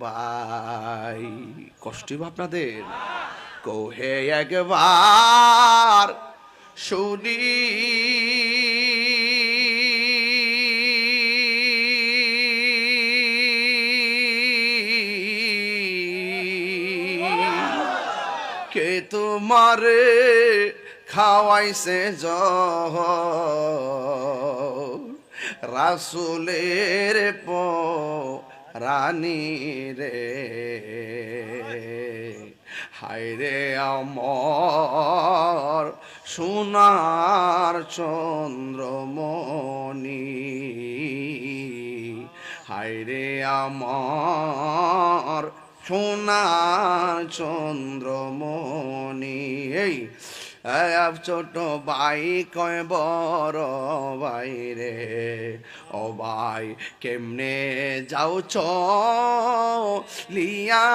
ভাই। কষ্ট আপনাদের? কোহে একবার শুনি। কে তোমারে খাওয়াইছে জহ রাসুলের প রানী রে। হায়রে আমর সোনার চন্দ্রমণি। হায়রে আমার সোনার চন্দ্রমণি। এই ছোট ভাই কয়, বড় ভাই রে, ও ভাই কেমনে যাও চ লিয়া?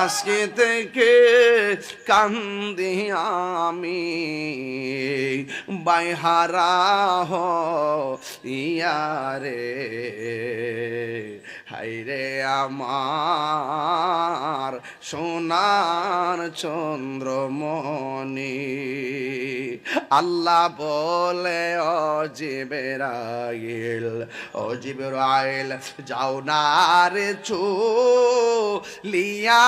আজকে থেকে কান্দি আমি, বাইহারা হ ইয়ারে হাইরে আমার সোনার চন্দ্রমণি। আল্লাহ বলে অজীবের আইল অজীবের অজিবেরাইল যাও না রে চু লিয়া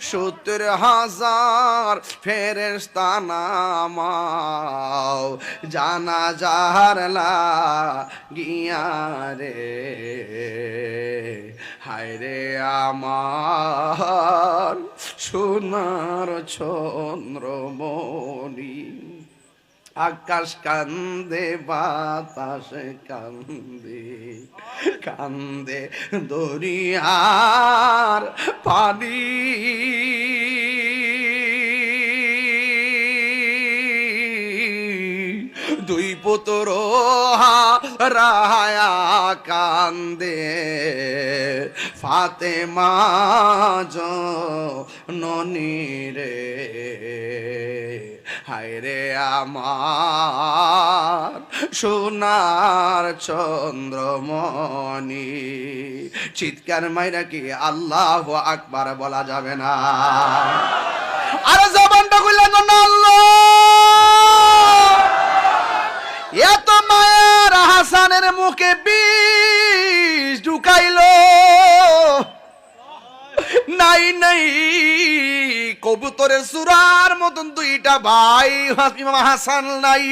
সত্তর হাজার ফেরেস্তা নামাও। জানা যাহারলা গিয়া রে। হায় রে আমার সোনার চন্দ্রমণি। আকাশ কান্দে, বাতাস কান্দে কান্দে দরিয়ার পানি। দুই পুত্র রায়া কান্দে ফাতে মাজ ননি রে হায়রে আমার। সোনার চন্দ্রমণি, চিৎকার মাইরা কি আল্লাহ আকবার বলা যাবে না? আরে জবানটা খুললেন না আল্লাহ। এত মায়ের হাসানের মুখে বিষ ঢুকাইলো। নাই নাই। কবুতরের সুরার মতন দুইটা ভাই হাসান নাই।